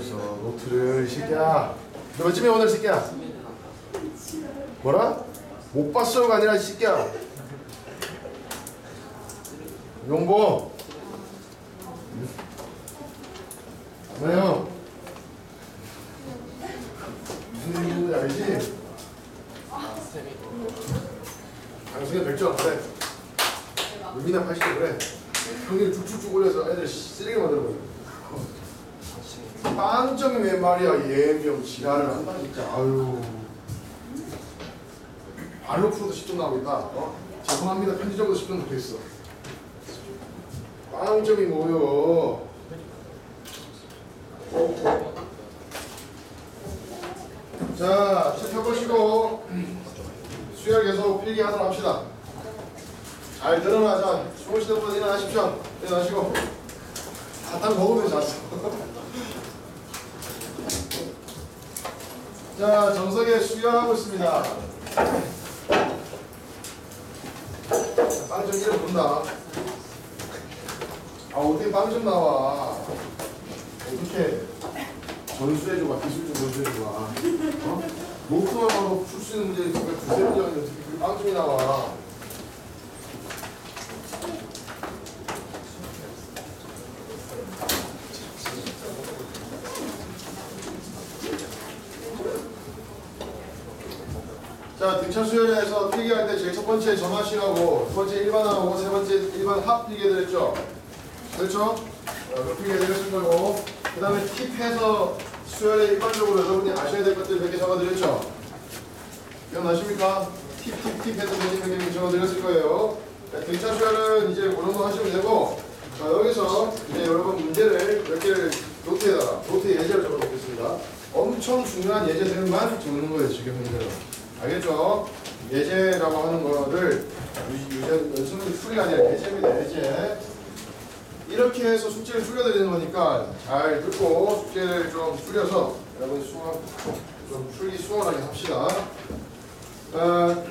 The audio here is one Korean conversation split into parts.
있어 노트를 이 새끼야 너몇 점이야 오늘 이 새끼야 뭐라? 못 봤어요가 아니라 이 새끼야 용보 왜요? 무슨 일인지 알지? 당신은 100점 그래 여기나 80점 그래 평균 쭉쭉쭉 올려서 애들 쓰레기 만들어버려 빵점이 웬 말이야 예명 지랄을 한다 진짜 아유. 발로 풀어도 10점 나오겠다. 어? 죄송합니다. 편지적으로 10점 못했어. 빵점이 뭐요? 자 살펴보시고 수열 계속 필기하도록 합시다. 잘 늘어나자. 주무시는 분 일어나십시오. 일어나시고. 사탕 먹으면 잤어 자 정석에 수혈하고 있습니다. 빵좀 이름 본다. 아 어떻게 빵 좀 나와? 어떻게? 전수해줘봐 기술 좀 전수해줘봐. 어? 노트만 봐도 풀수 있는 문제 정말 두세 문제인데 어떻게 빵 좀이 나와 자, 등차 수열에서 필기할 때 제일 첫 번째 점화식하고 두 번째 일반하고 세 번째 일반 합 필기해야 죠 그렇죠? 어, 그 필기해드렸을 거고 그 다음에 팁해서 수열에 일반적으로 여러분이 아셔야 될 것들 몇 개 적어드렸죠? 기억나십니까? 팁, 팁, 팁 해서 몇개 적어드렸을 거예요. 자, 등차 수열은 이제 그 정도 하시면 되고 자, 여기서 이제 여러분 문제를 몇 개를 노트에다가 노트 예제를 적어놓겠습니다. 엄청 중요한 예제들만 적는 거예요, 지금 현재는. 알겠죠? 예제라고 하는 거를 연습은 풀이 아니라 예제입니다. 예제. 이렇게 해서 숙제를 풀려드리는 거니까 잘 듣고 숙제를 좀 풀려서 여러분 수업 좀 풀기 수월하게 합시다. 어,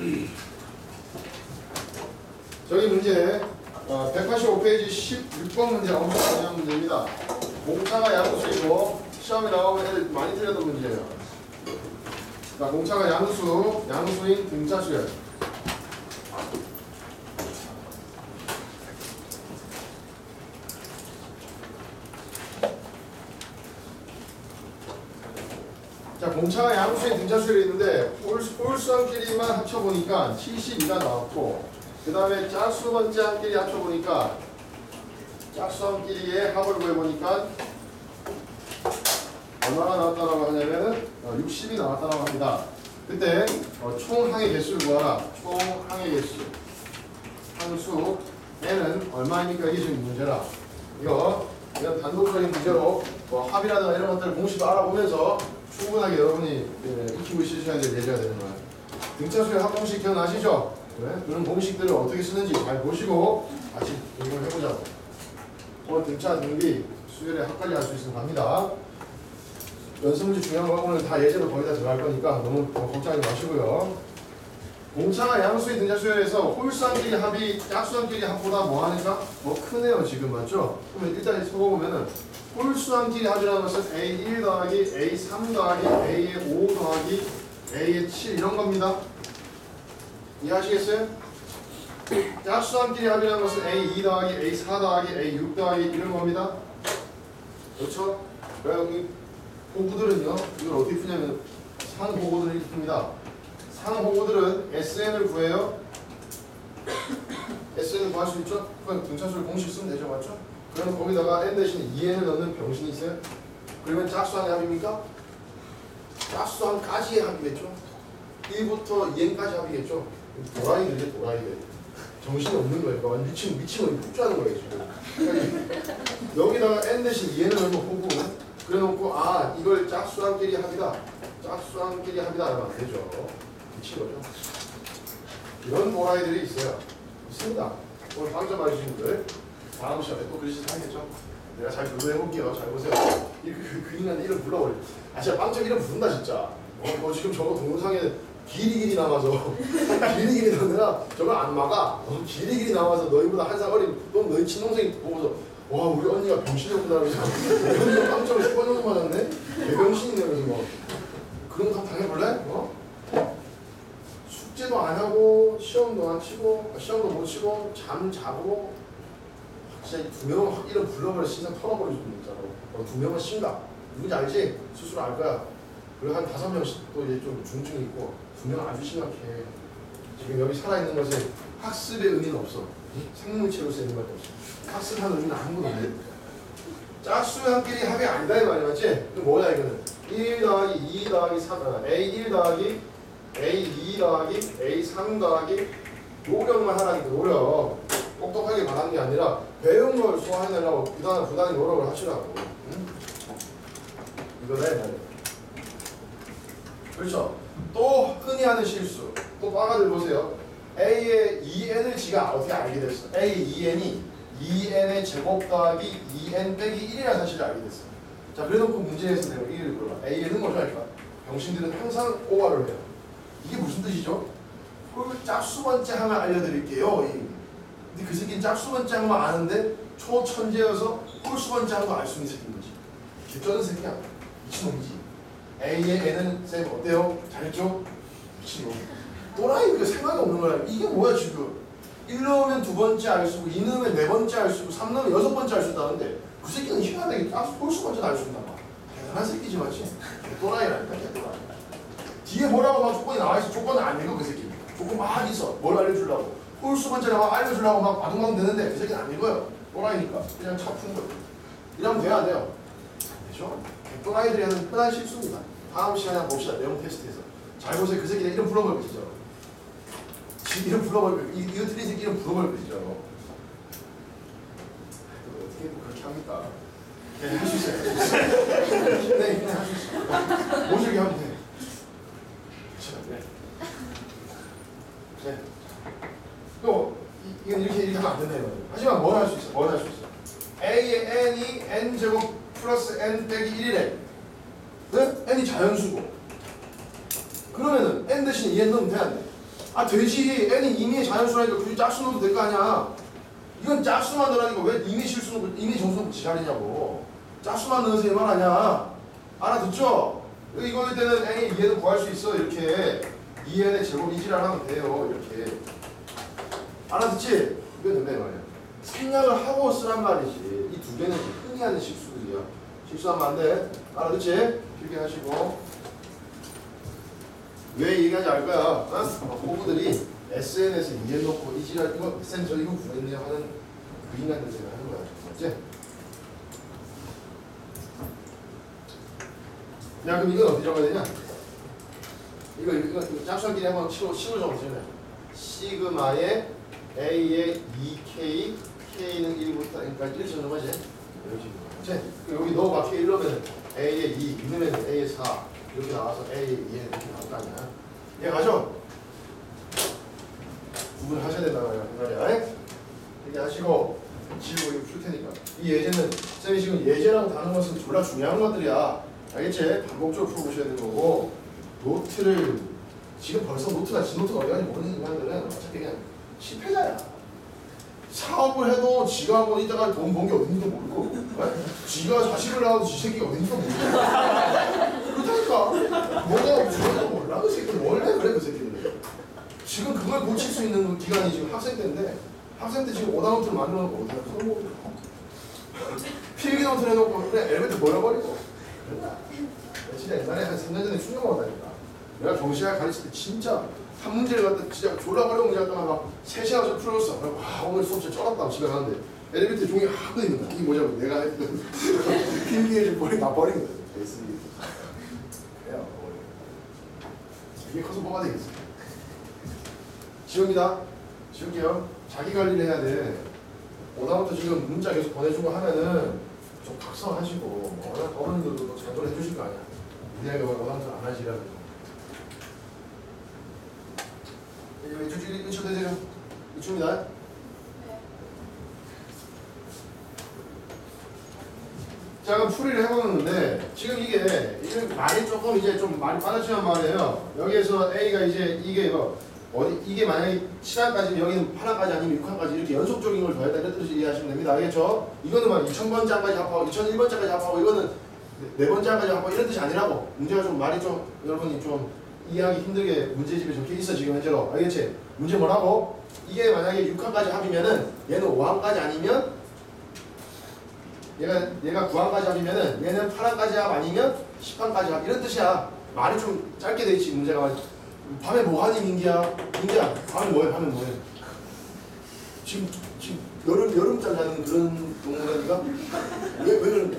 저기 문제 어, 185페이지 16번 문제 엄청 중요한 문제입니다. 공차가 양수이고 시험에 나오면 애들 많이 틀렸던 문제예요. 자, 공차가 양수, 양수인 등차 수열. 자, 공차가 양수인 등차 수열이 있는데 홀, 홀수함끼리만 합쳐보니까 72가 나왔고 그 다음에 짝수 번째함끼리 합쳐보니까 짝수함끼리의 합을 구해보니까 얼마가 나왔다라고 하냐면은 어, 60이 나왔다라고 합니다. 그때 어, 총 항의 개수를 구하라. 총 항의 개수. 항수 n은 얼마입니까? 이게 지금 문제라. 이거 이런 단독적인 문제로 뭐 합이라든가 이런 것들을 공식을 알아보면서 충분하게 여러분이 예, 익히고 있으셔야 될 예제가 되는 거예요. 등차수의 합공식 기억나시죠? 네? 그런 공식들을 어떻게 쓰는지 잘 보시고 같이 공부를 해보자고. 오늘 등차 등비 수열의 합까지 할 수 있으면 갑니다. 연습 문제 중요한 거 오늘 다 예제로 거의 다 들어갈 거니까 너무 더 걱정하지 마시고요. 공차가 양수의 등차 수열에서 홀수함끼리 합이 짝수함끼리 합보다 뭐 하니까 뭐 크네요 지금 맞죠? 그러면 일단 적어보면은 홀수함끼리 합이라는 것은 A1 더하기 A3 더하기 A의 5 더하기 A의 7 이런 겁니다. 이해하시겠어요? 짝수함끼리 합이라는 것은 A2 더하기 A4 더하기 A6 더하기 이런 겁니다. 그렇죠? 그래서 이 호구들은요, 이걸 어떻게 푸냐면 상호구들을 이렇게 풉니다. 상호구들은 SN을 구해요. SN을 구할 수 있죠? 그럼 등차수를 공식 쓰면 되죠, 맞죠? 그러면 거기다가 n 대신 2n을 넣는 병신이 있어요. 그러면 짝수항의 합입니까? 짝수항까지의 합이겠죠? 1부터 2n까지 합이겠죠? 도라이들이죠, 도라이들. 정신이 없는 거예요. 완전 미친, 미친 거 폭주하는 거예요, 지금. 여기다가 n 대신 2n을 넣으면 호구. 그래놓고 아 이걸 짝수함끼리 합이다. 짝수함끼리 합이다. 하면 안 되죠. 미친 거죠. 이런 도라이들이 있어요. 있습니다. 오늘 방점 맞으신 분들. 다음 시험에 또 글씨 하겠죠? 내가 잘 교도해볼게요. 잘 보세요. 이, 그, 그 인간 이름 불러버려. 아 진짜 빵점 이름 부른다 진짜. 어, 너 지금 저거 동영상에 길이 길이 남아서. 길이 길이 남느라 저거 안 막아. 어, 길이 길이 남아서 너희보다 한 살 어린 또 너희 친동생이 보고서 와 우리 언니가 병신이었구나 그래서 언니가 깜짝을 10번 정도 맞았네? 개병신이네 그래서 뭐 그런 거 한번 당해볼래? 어? 숙제도 안 하고 시험도 안 치고 시험도 못 치고 잠 자고 진짜 두 명은 확 이름 불러버려 신상 털어버리고 진짜로 어, 두 명은 심각 누군지 알지? 스스로 알 거야 그리고 한 다섯 명씩 또 이제 좀 중증 있고 두 명은 아주 심각해 지금 여기 살아있는 것에 학습의 의미는 없어 생물체로서 있는 없어 학습하는 의미는 아무것도 없네 짝수형끼리 합이 아니다 이 말이야 맞지? 뭐야 이거는? 1 더하기 2 더하기 3 아, A1 더하기 A2 더하기 A3 더하기 노력만 하라니까 노력. 똑똑하게 말하는 게 아니라 배운 걸 소화해내려고 부단, 부단히 노력을 하시라고. 응? 이거다 이 말이야 그렇죠? 또 흔히 하는 실수. 또 빠가들 보세요 A의 2n을 지가 어떻게 알게 됐어 A 2n이 2n의 제곱 더하기 2n 빼기 1이라는 사실을 알게 됐어 자 그래놓고 문제에서 내가 1을 물어봐 A는 할까 병신들은 항상 오화를 해요 이게 무슨 뜻이죠? 그걸 짝수 번째 하면 알려드릴게요. 이- 근데 그 새끼는 짝수 번째 하면 아는데 초천재여서 홀수 번째 하는 거알 수 있는 새끼인 거지. 개쩌는 새끼야. 미친놈이지. A의 N은 쌤 어때요? 잘했죠? 미친놈. 또라이 그 생각이 없는 거야. 이게 뭐야 지금? 1 넣으면 두 번째 알수 있고 2 넣으면 네 번째 알수 있고 3 넣으면 여섯 번째 알수 있다는데 그 새끼는 희한하게 짝수 홀수 번째 알수 있나 봐. 대단한 새끼지 맞지? 또라이라니까 또라이. 뒤에 뭐라고 막 조건이 나와 있어. 조건은 안 읽어 그 새끼. 조건 막 있어. 뭘 알려주려고. 홀수 번째를 막 알려주려고 막 바둥바둥 되는데 그 새끼는 안 읽어요. 또라이니까 그냥 차푼 거예요. 이러면 돼야 안 돼요? 안 되죠? 또라이들이 하는 흔한 실수입니다. 다음 시간에 한번 봅시다. 내용 테스트에서. 잘 보세요. 그 새끼 이름 불러버릴 거죠. 지 이름 불러버릴. 이- 이거 틀린 새끼 이름 불러버릴 거죠. 어떻게 또 그렇게 합니까? 네. 할수 있어요. 네, 네, 할수 있어요. 모시게 하면 돼. 그렇죠. 네. 네. 또 이- 이건 이렇게 이렇게 하면 안 이거예요. 하지만 뭘 할 수 있어? 뭘 할 수 있어? A의 n이 n 제곱 플러스 n 빼기 1이래. 네? n이 자연수고. 그러면은 n 대신 2n 넣으면 돼안 돼? 아 되지. n이 이미의 자연수라니까 굳이 짝수 넣어도 될 거 아니야. 이건 짝수만 넣으라니까 왜 이미 실수 넣고 이미 정수 넣고 지랄이냐고. 짝수만 넣어서 이말 아니야. 알아듣죠? 이거 할 때는 2n을 구할 수 있어 이렇게 2n의 제곱 이지랄 하면 돼요 이렇게 알아듣지? 이거 된다 이 말이야 생각을 하고 쓰란 말이지 이 두 개는 흔히 하는 실수들이야 실수하면 안돼 알아듣지? 필기하시고 왜 얘기하지 알 거야 어? 고부들이 SNS에 2n 넣고 이지랄 이거 쌤저 이거 구했네요 하는 그 인간들 생각 하는 거야 맞지? 야 그럼 이건 어떻게 적어야 되냐? 이거 이거 이거 짝수끼리 한번 치고 치고 적어주면 시그마의 A의 2K K는 1부터 그러니까 1 적는 거지 이런 식으로 그치? 그럼 여기 넣어봐 K 1 넣으면 A의 2 2 넣으면 A의 4 이렇게 나와서 A의 2에 이렇게 아니야 이해가죠? 구분하셔야 된다 말이야. 이렇게 하시고 지우고 풀 테니까. 이 예제는 쌤이 지금 예제라고 다는 것은 졸라 중요한 것들이야. 알겠지? 반복적으로 풀어보셔야 되는 거고. 노트를 지금 벌써 노트가 지 노트가 어디 가는지 모르는 인간들은 어차피 그냥 실패자야. 사업을 해도 지가 뭐 이따가 돈 번 게 어딘지도 모르고. 네? 지가 자식을 낳아도 지 새끼가 어딘지도 모르고 그렇다니까. 뭐가 없지도 몰라. 그 새끼 원래 그래 그 새끼들 지금 그걸 고칠 수 있는 그 기간이 지금 학생 때인데 학생 때 지금 오다노트를 만들어 놓고 어디다 써먹고 필기 노트 해놓고 그냥 엘리베이터 버려버리고. 진짜 옛날에 한 3년 전에 충격 먹었다니까. 내가 정시학 가르칠 때 진짜 한 문제를 갖다 진짜 졸라 어려운 문제 갖다가 막 3시간 좀 풀었어. 그래서 와 오늘 수업 진짜 쩔었다. 집에 가는데. 엘리베이터 종이 하나도 있는 거야. 이게 뭐냐고 내가 했던 필기에 좀 버리 다 버린 거야 이게 커서 뭐가 되겠어. 지영이다. 지영이요. 자기 관리를 해야 돼. 오다부터 지금 문자 계속 보내주고 하면은 좀 각성하시고 뭐 어른들도 또 잔소리 해주실 거 아니야. 우리에게 오다부터 안 하시라고. 이쪽 이쪽 이쪽 되세요. 이쪽입니다 자 그럼 풀이를 해보는데 지금 이게 이게 말이 조금 이제 좀 많이 빠졌지만 말이에요 여기에서 A가 이제 이게 이거 어디 이게 만약에 7항까지 여기는 8항까지 아니면 6항까지 이렇게 연속적인 걸 더했다 이런 뜻을 이해하시면 됩니다. 알겠죠? 이거는 막 2000번째 항까지 합하고 2001번째까지 합하고 이거는 네 번째 항까지 합하고 이런 뜻이 아니라고 문제가 좀 말이 좀 여러분이 좀 이해하기 힘들게 문제집에 적혀 있어 지금 현재로 알겠지? 문제 뭐라고? 이게 만약에 6항까지 합이면은 얘는 5항까지 아니면 얘가 얘가 9항까지 합이면은 얘는 8항까지 합 아니면 10항까지 합 이런 뜻이야. 말이 좀 짧게 돼 있지 문제가. 밤에 뭐 하니 민기야? 민기야 밤에 뭐해? 밤에 뭐해? 지금 지금 여름 여름잠 자는 그런 동물아 니가? 왜왜 그런데?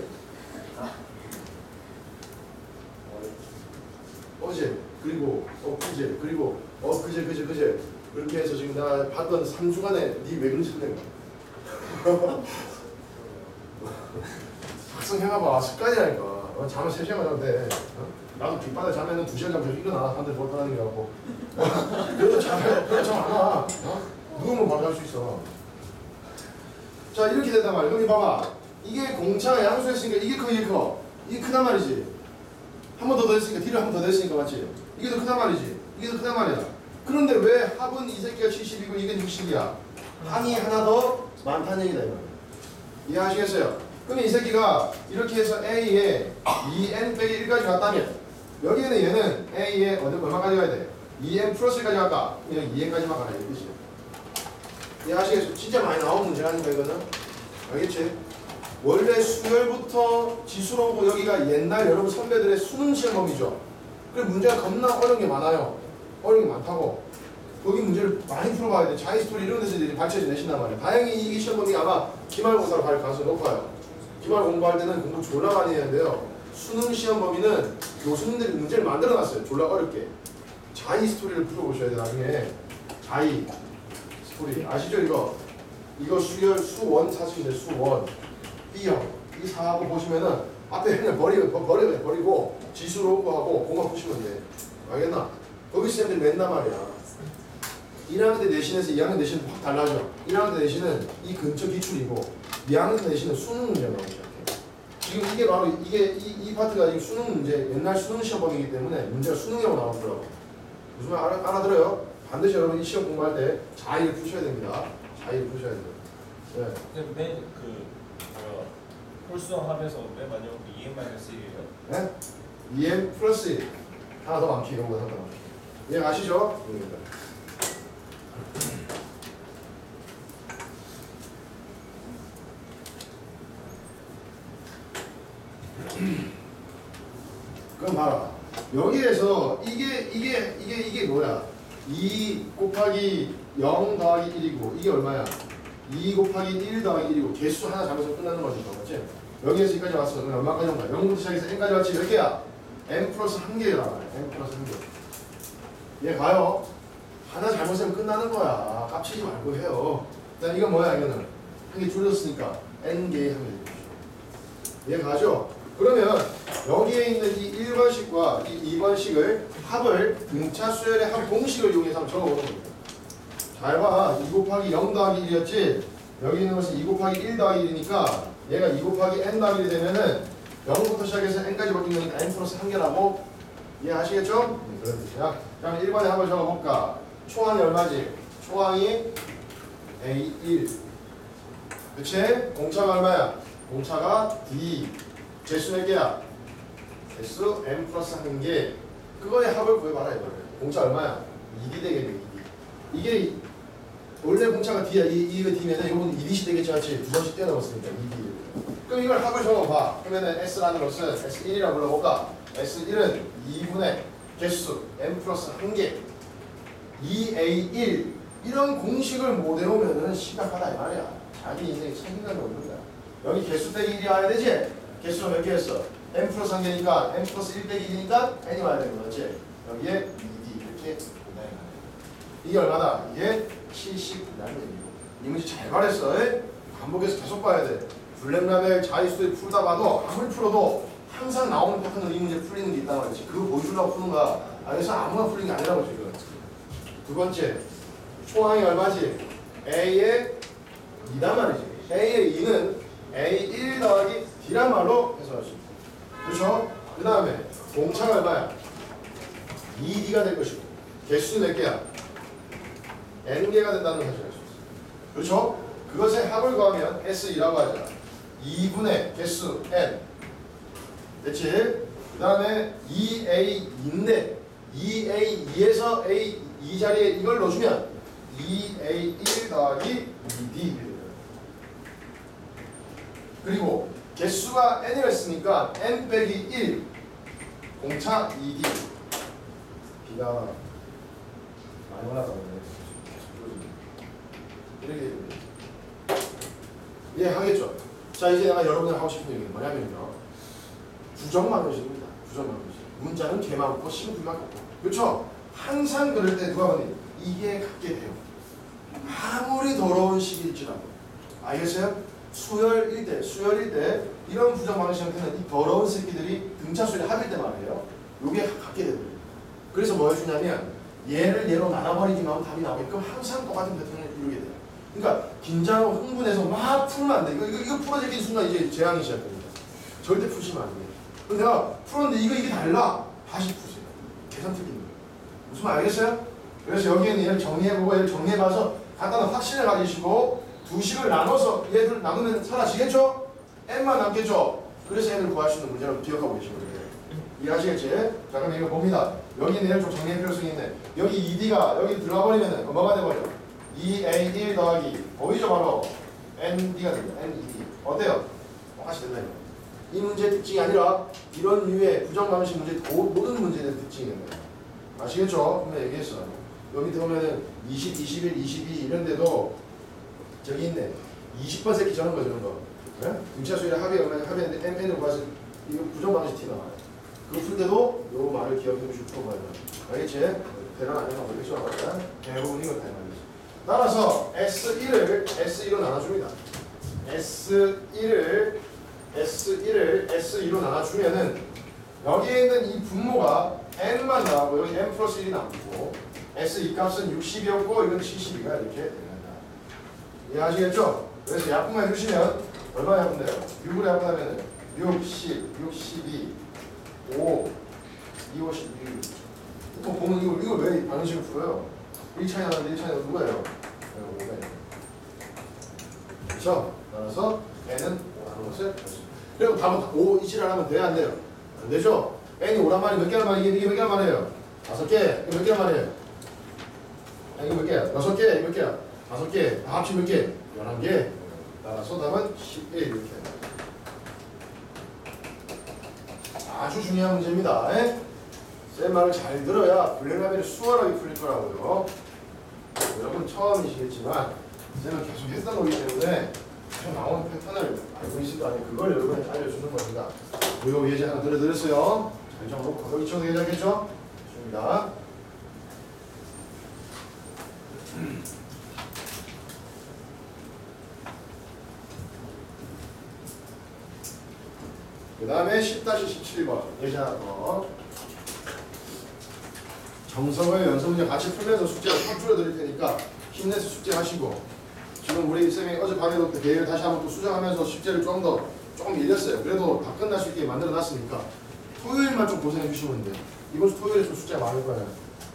어제 그리고 엊그제 그리고 엊그제 그제 그제 그렇게 해서 지금 나 봤던 3주간에 니왜 내가 학생 해봐봐 습관이라니까 어, 잠을 3시간 자면 돼 어? 나도 뒷바닥 자면은 2시간 자면 계속 일어나. 사람들 볼 거라는 게 갖고. 그래도 잠을 그래도 잠안 와. 어? 누우면 바로 잘 수 있어. 자 이렇게 된단 말이야. 여기 봐봐. 이게 공차가 양수했으니까 이게 커 이게 커. 이게 크단 말이지. 한 번 더 더했으니까 뒤를 한 번더 더했으니까 맞지? 이게 더 크단 말이지. 이게 더 크단 말이야. 그런데 왜 합은 이 새끼가 70이고 이건 60이야? 항이 하나 더 많다는 얘기다 이거 이해하시겠어요? 그럼 이 새끼가 이렇게 해서 A에 2n 빼기 1까지 갔다면 여기에는 얘는 A에 어디 얼마까지 가야 돼? 2n 플러스 1까지 갈까? 그냥 2n까지만 가라 이 뜻이야 이해하시겠어요? 진짜 많이 나온 문제라니까 이거는 알겠지? 원래 수열부터 지수로 오고 여기가 옛날 여러분 선배들의 수능 시험 범위죠 그래 문제가 겁나 어려운 게 많아요 어려운 게 많다고 거기 문제를 많이 풀어봐야 돼. 자이스토리 이런 데서 이제 발췌해서 내신단 말이야. 다행히 이 시험 범위 아마 기말고사로 갈 가능성이 높아요. 기말 공부할 때는 공부 졸라 많이 해야 돼요. 수능 시험 범위는 교수님들이 문제를 만들어 놨어요. 졸라 어렵게. 자이 스토리를 풀어보셔야 돼 나중에. 자이 스토리. 아시죠 이거? 이거 수열 수원 사실인데 수원. B형. 이 사하고 보시면은 앞에 그냥 버리고 버- 버려 버리고 지수로 하고 공만 푸시면 돼. 알겠나? 거기 쌤들 맨날 말이야 1학년 때 내신에서 2학년 내신은 확 달라져 1학년 때 내신은 이 근처 기출이고 2학년 때 내신은 수능 문제가 나오기 시작해 지금 이게 바로 이게 이, 이 파트가 지금 수능 문제 옛날 수능 시험범이기 때문에 문제가 수능이라고 나오더라고 무슨 말 알아, 알아들어요? 반드시 여러분 이 시험 공부할 때 자의를 푸셔야 됩니다 자의를 푸셔야 돼요 네. 근데 맨그 뭐야 홀수형 합에서 맨 마지막 그 EM 마이너스 1이에요. 네? 2m 플러스 1 하나 더 많기 이런 거 하나 더 많기 이해가시죠? 네. 그럼 봐라. 여기에서 이게 이게 이게 이게 뭐야? 2 곱하기 0 더하기 1이고 이게 얼마야? 2 곱하기 1 더하기 1이고 개수 하나 잡아서 끝나는 거지 맞지? 여기에서 여기까지 왔어. 그럼 얼마까지 온 거야? 0부터 시작해서 n까지 왔지. 몇 개야? n 플러스 1개라 n 플러스 1개. 얘 가요 하나 잘못하면 끝나는 거야 깝치지 말고 해요 자 이건 뭐야 이거는 한 개 줄였으니까 n개의 한개 얘 가죠? 그러면 여기에 있는 이 1번식과 이 2번식을 합을 등차 수열의 합 공식을 이용해서 한번 적어보는 겁니다. 잘 봐. 2 곱하기 0 더하기 1이었지? 여기 있는 것은 2 곱하기 1 더하기 1이니까 얘가 2 곱하기 n 더하기 1이 되면은 0부터 시작해서 n까지 바뀐 거니까 n 플러스 1개라고 이해하시겠죠? 네, 그런 뜻이야. 그럼 1번에 한번 적어볼까? 초항이 얼마지? 초항이 A1 그치? 공차가 얼마야? 공차가 D 개수 몇 개야? 개수 m 플러스 한 개. 그거의 합을 구해봐라 이거를. 공차 얼마야? 2D 되겠네 2D. 이게 원래 공차가 D야. 이 이거 D면은 이건 2D씩 되겠지 같이 두 번씩 뛰어넘었으니까 2D. 그럼 이걸 합을 적어봐. 그러면은 S라는 것은 S1이라고 불러볼까? S1은 2분의 개수 m 플러스 한 개. 2A1 이런 공식을 못 외우면은 심각하다 이 말이야. 자기 인생에 책임감이 없는 거야. 여기 개수 빼기 1이 와야 되지? 개수가 몇 개였어? n 플러스 한 개니까 n 플러스 1 빼기 2니까 n이 와야 되는 거지? 여기에 2d 이렇게 가네. 이게 얼마다? 이게 70분할이 됩니다. 이 문제 잘 말했어. 에? 반복해서 계속 봐야 돼. 블랙라벨 자이수에 풀다 봐도 아무리 풀어도 항상 나오는 패턴으로 이 문제 풀리는 게 있단 말이지. 그거 보여주려고 푸는 거야. 아, 그래서 아무나 풀린 게 아니라고 지금. 두 번째, 초항이 얼마지? A의 2단 말이지. A의 2는 A1 더하기 D란 말로 해석할 수 있다. 그렇죠? 그 다음에 공차가 얼마야? 2D가 될 것이고 개수는 몇 개야? n개가 된다는 사실을 알수 있어요. 그렇죠? 그것의 합을 더하면 S2라고 하잖아. 2분의 개수 n. 됐지? 그 다음에 2A2인데 2A2에서 A 2 자리에 이걸 넣어주면 2A1 더하기 2D 그리고 개수가 n이라 했으니까 n 빼기 1 공차 2D 비가 많이 올라가네 이렇게. 이해하겠죠? 자 이제 내가 여러분들 하고 싶은 얘기는 뭐냐면요 부정망의식입니다 부정망의식 문자는 개만 없고 신분만 없고 그렇죠? 항상 그럴 때 누가 보니 이게 갖게 돼요 아무리 더러운 식일지라도 알겠어요? 수열일 때 수열일 때 이런 부정망의식한테는 이 더러운 새끼들이 등차수를 합일 때 말이에요 요게 갖게 돼요 그래서 뭐 해주냐면 얘를 얘로 나눠버리기만 하면 답이 나오게끔 항상 똑같은 패턴을 이루게 돼요 그러니까 긴장하고 흥분해서 막 풀면 안 돼. 이거, 이거, 이거 풀어지기 순간 이제 재앙이 시작됩니다. 절대 푸시면 안 돼요. 내가 풀었는데 이거 이게 달라. 다시 푸세요. 계산 거예요. 무슨 말 알겠어요? 그래서 여기에는 얘를 정리해보고 얘를 정리해봐서 간단한 확신을 가지시고 두 식을 나눠서 얘들 나누면 사라지겠죠? n만 남겠죠? 그래서 n을 구할 수 있는 문제라고 기억하고 계시면 돼요. 이해하시겠지? 자 그럼 이거 봅니다. 여기 얘를 좀 정리할 필요성이 있네. 여기 2D가 여기 들어가 버리면 뭐가 돼버려? 2A1 더하기 보이죠 바로 ND가 됩니다. NED 어때요? 똑같이 된다 이거. 이 문제의 특징이 아니라 이런 류의 부정방식 문제 모- 모든 문제의 특징이 됩니다. 아시겠죠? 분명 얘기했어. 여기 보면은 20, 21, 22 이런 데도 저기 있네. 20번 새끼 저런 거 저런 거. 네? 등차수의 합이 얼마냐 합이었는데 MN을 구해서 이거 부정방식 티 나와요. 그거 풀 때도 요 말을 기억해 풀어봐야 돼. 알겠지? 대란 안 해서 알겠죠? 대부분 이걸 다 말이지. 따라서 S1을 S2로 나눠줍니다. S1을 S1을 S2로 나눠주면은 여기에 있는 이 분모가 n만 나오고 여기 n 플러스 1이 남고 S2 값은 60이었고 이건 72가 이렇게 됩니다. 이해하시겠죠? 그래서 약분만 해주시면 얼마 약분돼요? 6으로 약분하면은 60, 62, 5, 2, 5, 12. 또 보면 이거 이거 왜 방식을 풀어요? 1 차이 나는데 1 차이 나는 누구예요? 네, 5가 그렇죠? 따라서 n은 5라는 것을 그리고 답은 5 이치를 하면 돼야 안 돼요? 안 되죠? n이 5란 말이 몇 개란 말이에요? 이게 몇 개란 말이에요? 다섯 개. 이게 몇 개란 말이에요? 아, 이거 몇 개야? 여섯 개. 몇 개야? 다섯 개. 다 합치면 몇 개? 열한 개. 따라서 답은 11 이렇게. 아주 중요한 문제입니다. 에? 쌤 말을 잘 들어야 블랙라벨이 수월하게 풀릴 거라고요. 여러분 처음이시겠지만 쌤은 계속 했던 거기 때문에 계속 나오는 패턴을 알고 있을 거 아니에요. 그걸 여러분한테 알려주는 겁니다. 무효 예제 하나 들어드렸어요. 잘 적어놓고 여기 쳐도 예제하겠죠? 좋습니다. 그 다음에 10-17번 예제 하나 더. 정성을 연습 문제 같이 풀면서 숙제를 확 줄여드릴 테니까 힘내서 숙제하시고 지금 우리 쌤이 어젯밤에도 그 내일 다시 한번 또 수정하면서 숙제를 좀 더 조금 밀렸어요. 그래도 다 끝날 수 있게 만들어 놨으니까 토요일만 좀 고생해 주시면 돼요. 이번 주 토요일에 좀 숙제가 많을 거예요.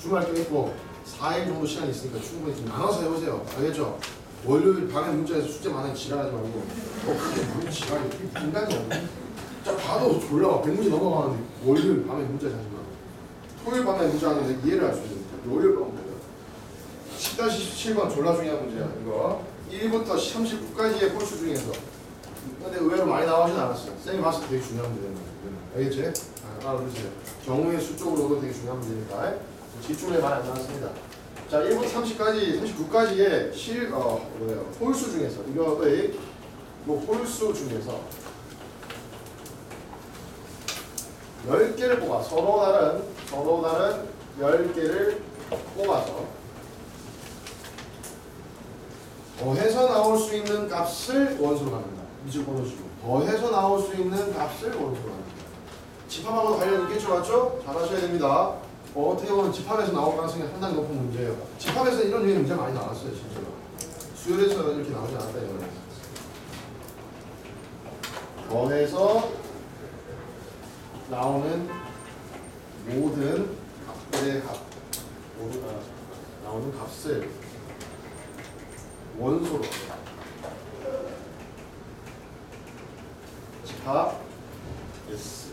주말 끝있고 4일 정도 시간이 있으니까 충분히 좀 나눠서 해보세요. 알겠죠? 월요일 밤에 문자에서 숙제 많으니 지랄하지 말고 어 그게 무슨 지랄이 인간이야. 자 봐도 졸라 100문제 넘어가는데 월요일 밤에 문자 자지 마. 토요일 밤에 문제 하는데 이해를 할 수 있습니다. 월요일 밤 문제다. 10-17번 졸라 중요한 문제야. 이거 1부터 39까지의 홀수 중에서 근데 의외로 많이 나오진 않았어요. 쌤이 봤을 때 되게 중요한 문제입니다. 알겠지? 아, 알아두세요. 경우의 수 쪽으로도 되게 중요한 문제니까 집중에 많이 안 나왔습니다. 자, 1부터 30까지, 39까지의 실, 어, 뭐예요? 홀수 중에서 이거의 뭐 홀수 중에서 10개를 뽑아 서로 다른 서로 다른 10개를 뽑아서 더해서 나올 수 있는 값을 원수로 만든다. 이쪽 번호식으로 더해서 나올 수 있는 값을 원수로 만든다. 집합하고 관련 있겠죠, 맞죠? 잘 하셔야 됩니다. 어, 어떻게 보면 집합에서 나올 가능성이 상당히 높은 문제예요. 집합에서 이런 류의 문제 많이 나왔어요, 진짜로. 수열에서 이렇게 나오지 않았다 이거는. 더해서 나오는 모든 값들의 값, 모든 아, 나오는 값을 원소로 집합 S.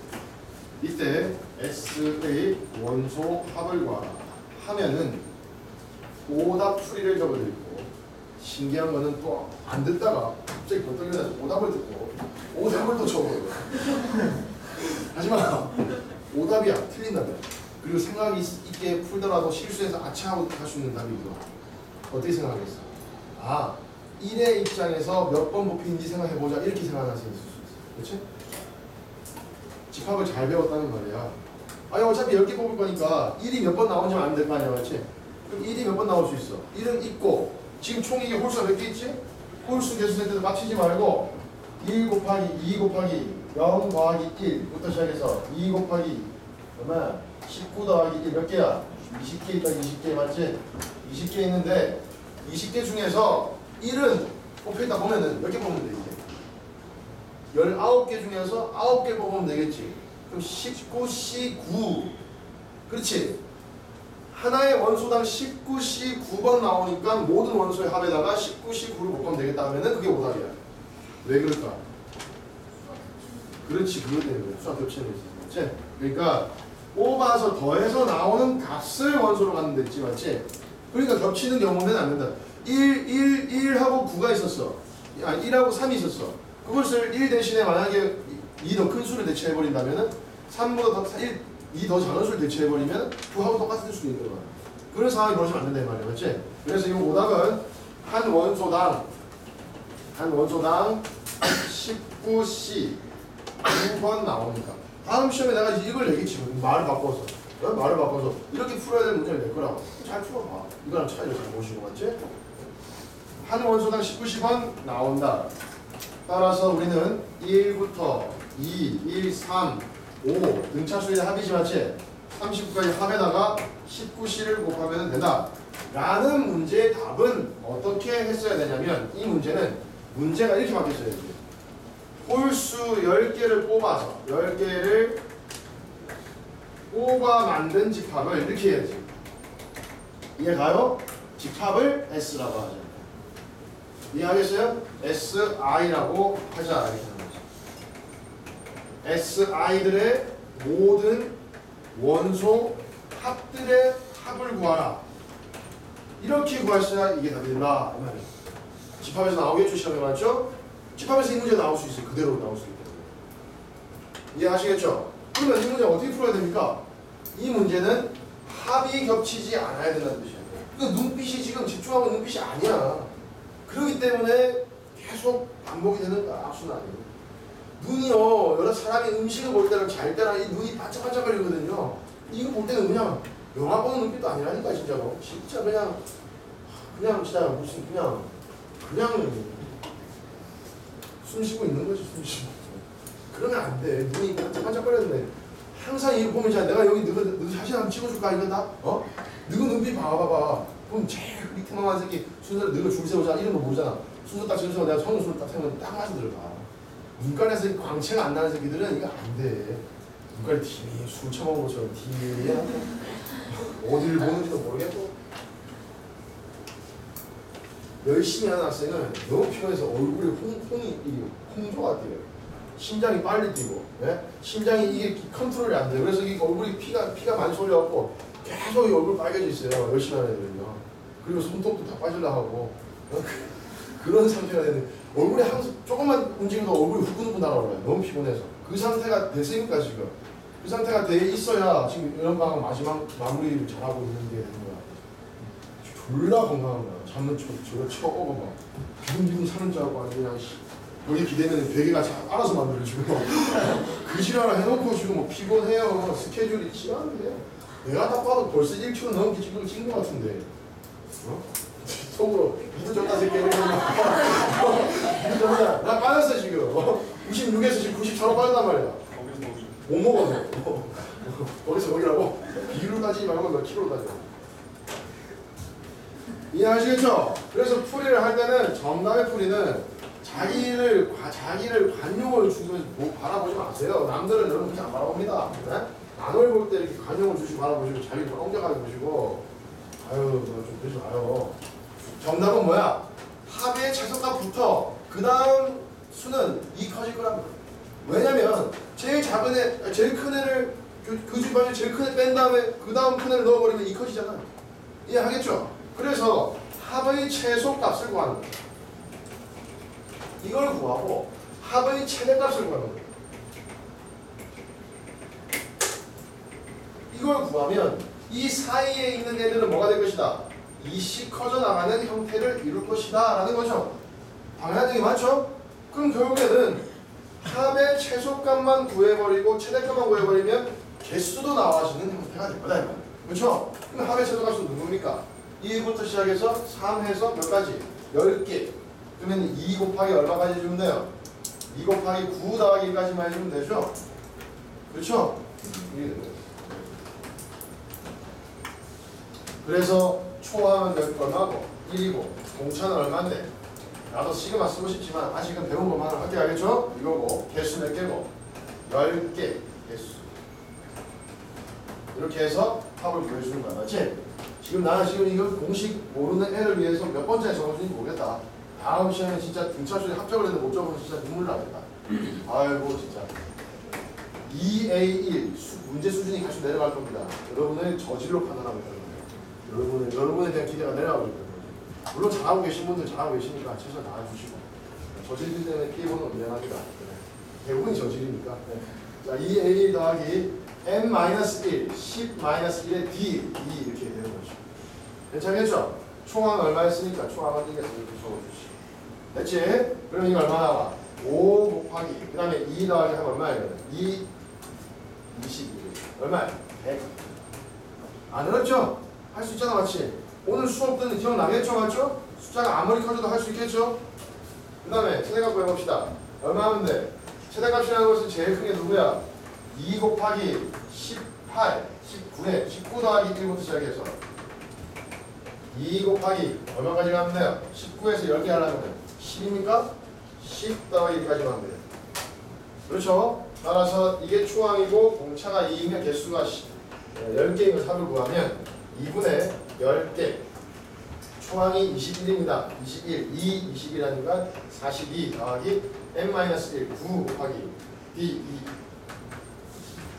이때 S의 원소 합을 구하라 하면은 오답 풀이를 적어드리고 신기한 거는 또 안 듣다가 갑자기 일어나서 오답을 듣고 오답을 또 적어요. 하지만 오답이야 틀린다면. 그리고 생각이 있- 있게 풀더라도 실수해서 아차하고 할 수 있는 답이 이거 어떻게 생각하겠어? 아 1의 입장에서 몇번 뽑히는지 생각해보자 이렇게 생각할 수 있을 수 있어 그렇지? 집합을 잘 배웠다는 말이야 아니 어차피 10개 뽑을 거니까 1이 몇 번 나오는지 알면 될 거 아니야 맞지? 그럼 1이 몇 번 나올 수 있어 1은 있고 지금 총 이게 홀수가 몇 개 있지? 홀수 개수 세트도 맞추지 말고 1 곱하기 2 곱하기 0 더하기 1부터 시작해서 2 곱하기 그러면 19 더하기 1 몇 개야? 20개 있다 20개 맞지? 20개 있는데 20개 중에서 1은 뽑혀있다 보면은 몇 개 뽑으면 돼 이제 19개 중에서 9개 뽑으면 되겠지 그럼 19C 9 그렇지 하나의 원소당 19C 9번 나오니까 모든 원소의 합에다가 19C 9를 곱하면 되겠다 하면은 그게 오답이야 왜 그럴까? 그렇지 그거 때문에 수학 있어 맞지? 그러니까 뽑아서 더해서 나오는 값을 원소로 갖는 데 있지 맞지? 그러니까 겹치는 경우는 안 된다. 1, 1, 1하고 9가 있었어. 아 1하고 3이 있었어. 그것을 1 대신에 만약에 2 더 큰 수를 대체해버린다면은 3보다 더 1, 2 더 작은 수를 대체해버리면 9하고 똑같을 수도 있는 거야. 그런 상황이 벌어지면 안 된다 이 말이야. 맞지? 그래서 이 오답은 한 원소당 한 원소당 19C 9번 나오니까 다음 시험에 내가 이걸 내겠지 말을 바꿔서. 어? 말을 바꿔서 이렇게 풀어야 될 문제를 낼 거라고. 잘 풀어봐. 이거랑 차이를 잘 보시고 맞지? 한 원소당 19번 나온다. 따라서 우리는 1부터 2, 1, 3, 5 등차수의 합이지 맞지? 39까지 합에다가 19C를 곱하면 된다. 라는 문제의 답은 어떻게 했어야 되냐면 이 문제는 문제가 이렇게 바뀌었어야지 홀수 10개를 뽑아서 10개를 뽑아 만든 집합을 이렇게 해야지 이해가요? 집합을 S라고 하죠 이해하겠어요? SI라고 하자 SI들의 모든 원소 합들의 합을 구하라 이렇게 구하셔야 이게 답이 된다 이 말이에요 집합에서 나오겠죠 시험에 맞죠? 집합에서 이 문제 나올 수 있어요 그대로 나올 수 있거든요 이해하시겠죠? 그러면 이 문제 어떻게 풀어야 됩니까? 이 문제는 합이 겹치지 않아야 된다는 뜻이에요. 그 눈빛이 지금 집중하고 눈빛이 아니야. 그렇기 때문에 계속 반복이 되는 악순환이에요 눈이요. 여러 사람이 음식을 볼 때랑 잘 때랑 이 눈이 반짝반짝거리거든요. 이거 볼 때는 그냥 영화 보는 눈빛도 아니라니까 진짜로. 진짜 그냥 그냥 진짜 무슨 그냥 그냥 숨 쉬고 있는 거지 숨 쉬고 그러면 안 돼. 눈이 반짝반짝거렸는데 항상 이거 보면 자 내가 여기 너가 너 사진 한번 찍어줄까? 이거 다 어? 너가 눈빛 봐봐봐 그럼 제일 밑에만 새끼 순서를 너가 줄 세우자. 이런 거 모르잖아. 순서 딱 줄세워 내가 성수를 딱 세우면 딱 맞아 들어가 눈깔에서 이 광채가 안 나는 새끼들은 이거 안 돼. 눈깔이 팀이 술 처먹은 것처럼 팀이 어디를 보는지도 모르겠고. 열심히 하는 학생은 너무 피곤해서 얼굴에 홍, 홍이 이 홍조가 뛰어요 심장이 빨리 뛰고 예? 심장이 이게 컨트롤이 안 돼요. 그래서 이 얼굴이 피가 피가 많이 쏠려갖고 계속 이 얼굴 빨개져 있어요. 열심히 하는 애들은요. 그리고 손톱도 다 빠질라 하고. 어? 그런 상태가 되는 얼굴이 항상 조금만 움직여도 얼굴이 후끈후끈 날아올라요. 너무 피곤해서. 그 상태가 됐으니까 지금. 그 상태가 돼 있어야 지금 이런 방학 마지막 마무리를 잘하고 있는 게 되는 거야. 졸라 건강한 거야. 잠은 저, 저거 쳐오고 막 비둥비둥 사는 줄 알고 아주 그냥 씨, 여기 기대면 베개가 자, 알아서 만들어주고. 그 지랄을 해놓고 지금 뭐 피곤해요. 스케줄이 치안데. 내가 딱 봐도 벌써 1kg 넘게 지금 찐것 같은데. 어? 속으로 졌다 새끼 나 빠졌어 지금. 어? 96에서 지금 94로 빠졌단 말이야. 못 먹어서 거기서 거기라고? 비로 따지지 말고 몇 킬로 따져. 이해하시겠죠? 그래서 풀이를 할 때는 정답의 풀이는 자기를 과- 자기를 관용을 주면서 뭐 바라보지 마세요. 남들은 여러분 그렇게 안 바라봅니다. 네? 남을 볼 때 이렇게 관용을 주시고 바라보시고 자기를 엉겨가게 보시고 아유 뭐좀 그러지 마요. 정답은 뭐야? 합의 최소값부터 그 다음 수는 2 커질 거란 말이에요. 왜냐면 제일 작은 애, 제일 큰 애를 그, 그 중에 제일 큰 애 뺀 다음에 그 다음 큰 애를 넣어버리면 2 커지잖아요. 이해하겠죠? 그래서 합의 최소값을 구하는 거예요. 이걸 구하고 합의 최대값을 구하는 거예요. 이걸 구하면 이 사이에 있는 애들은 뭐가 될 것이다? 이씩 커져 나가는 형태를 이룰 것이다 라는 거죠. 얘기 맞죠? 그럼 결국에는 합의 최소값만 구해버리고 최대값만 구해버리면 개수도 나와지는 형태가 될 거다. 그렇죠? 그럼 합의 최소값은 누굽니까? 2부터 시작해서 3 해서 몇 가지? 10개. 그러면 2 곱하기 얼마까지 주면 돼요? 2 곱하기 9 더하기 1까지만 해주면 되죠? 그렇죠? 그래서 초함은 몇 얼마고 1이고 공차는 얼마인데 나도 시그마 쓰고 싶지만 아직은 배운 것만 할게 알겠죠? 이거고 개수 몇 개고 10개 개수 이렇게 해서 합을 보여주는 거야 맞지? 지금 나는 지금 이거 공식 모르는 애를 위해서 몇 번째 적어주는지 모르겠다 다음 시간에 진짜 등차수에 합격을 했는데 못 적으면 진짜 눈물 나겠다. 아이고 진짜. 2A1 수- 문제 수준이 계속 내려갈 겁니다. 여러분의 저질로 판단하고 있다는 거예요. 여러분의, 여러분에 대한 기대가 내려가고 있다는 거죠 물론 잘하고 계신 분들 잘하고 계시니까 최선 다해주시고. 저질들 때문에 피해보는 미안합니다. 네. 대부분이 저질이니까? 네. 자 2A 더하기 M-1 10-1의 D 2 이렇게 되는 거죠 괜찮겠죠? 총항 얼마였으니까 총항은 이게 이렇게 적어주시 됐지? 그럼 이거 얼마 나와? 5 곱하기 그 다음에 2 더하기 하면 얼마예요? 2 21 얼마야? 100안 어렵죠? 할 수 있잖아 맞지? 오늘 수업 때는 기억나겠죠 맞죠? 숫자가 아무리 커져도 할 수 있겠죠? 그 다음에 최대값 구해봅시다 얼마 하면 돼? 최대값이라는 것은 제일 큰 게 누구야? 2 곱하기 18 19에 19 더하기 1부터 시작해서 2 곱하기 얼마까지 가면 돼요? 19에서 10개 하려면 10입니까? 10 더하기 1까지 가면 돼요 그렇죠? 따라서 이게 초항이고 공차가 2이면 개수가 10개인 걸 삽을 구하면 2분의 10개 초항이 21입니다. 21, 2, 21하니까 42 더하기 n-1, 9 곱하기 d, 2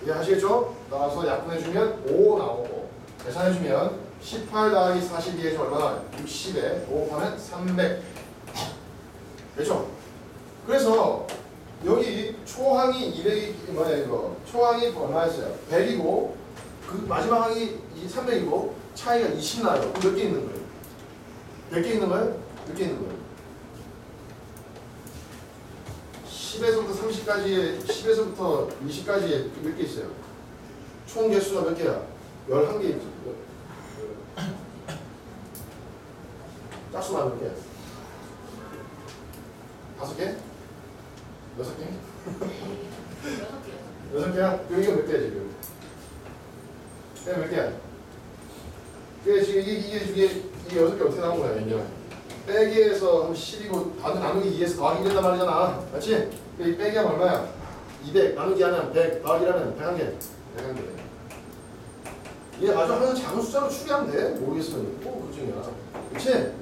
이해하시겠죠? 따라서 약분해주면 5 나오고 계산해주면 18 더하기 42에서 얼마 나와요? 60에 5 곱하면 300 되죠? 그래서 여기 초항이 200이 뭐야 이거 초항이 얼마였어요? 100이고 그 마지막 항이 300이고 차이가 20 나요. 몇 개 있는 거예요? 몇 개 있는 거예요? 몇 개 있는 거예요? 10에서부터 30까지의 10에서부터 20까지의 몇 개 있어요? 총 개수가 몇 개야? 11개 있죠. 짝수만 몇 개야? 다섯 개? 여섯 개? 여섯 개요. 여섯 개야? 이거 몇 개야 지금? 이거 몇 개야? 그게 지금 이게 이게 이게 이게 여섯 개 어떻게 나온 거야 이제? 빼기에서 하면 10이고 다른 나누기 2에서 더하기 된단 말이잖아 맞지? 그 빼기 하면 얼마야? 200 나누기 하면 100 더하기라면 101개 101개 얘 아주 하나 작은 숫자로 추리하면 돼 모르겠으면 꼭 그중이야 해주고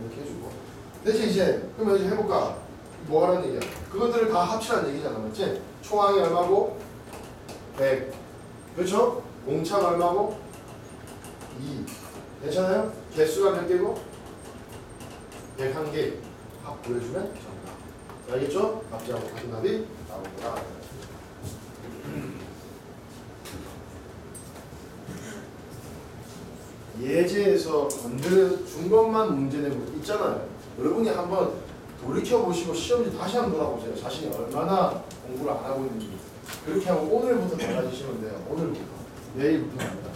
대신 이제 그러면 이제 해볼까? 뭐 하라는 얘기야? 그것들을 다 합치라는 얘기잖아 맞지? 총항이 얼마고? 100 그렇죠? 공차가 얼마고? 2 괜찮아요? 개수가 몇 개고? 101개 합 보여주면 정답 알겠죠? 답지하고 같은 답이 나오구나 예제에서 건드려 준 것만 문제 내고 있잖아요 여러분이 한번 돌이켜보시고 시험지 다시 한번 돌아보세요. 자신이 얼마나 공부를 안 하고 있는지. 그렇게 하고 오늘부터 달라지시면 돼요. 오늘부터. 내일부터 합니다.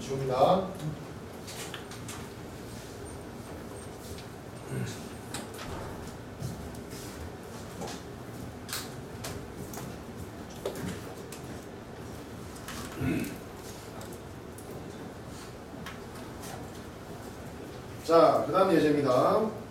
지웁니다 자, 그 다음 예제입니다.